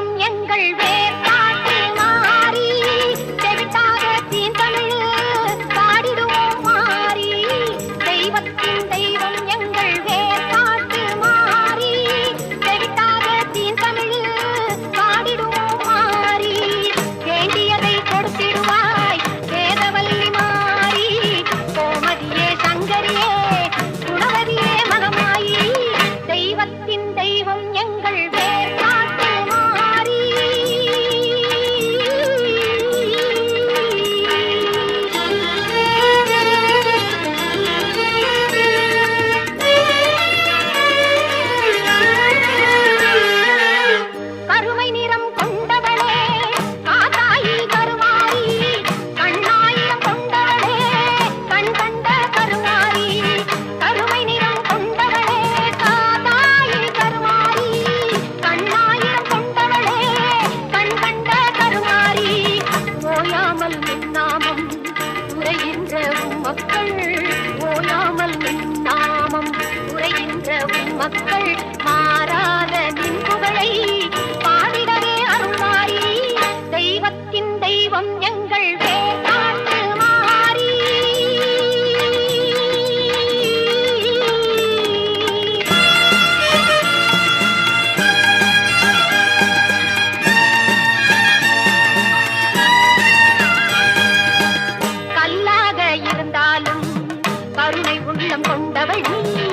தெய்வம் எங்கள் வேர்பாட்டு மாறி செவிட்டாக தீந்தமிழ் பாடிடுவோம் மாறி தெய்வத்தின் தெய்வம் ஓயாமல் நின்னாமம். உரைகின்ற மக்கள் ஓயாமல் நின்னாமம். உரைகின்ற மக்கள் மாறாத நின் இருந்தாலும் கருணை உள்ளம் கொண்டவள் நீ.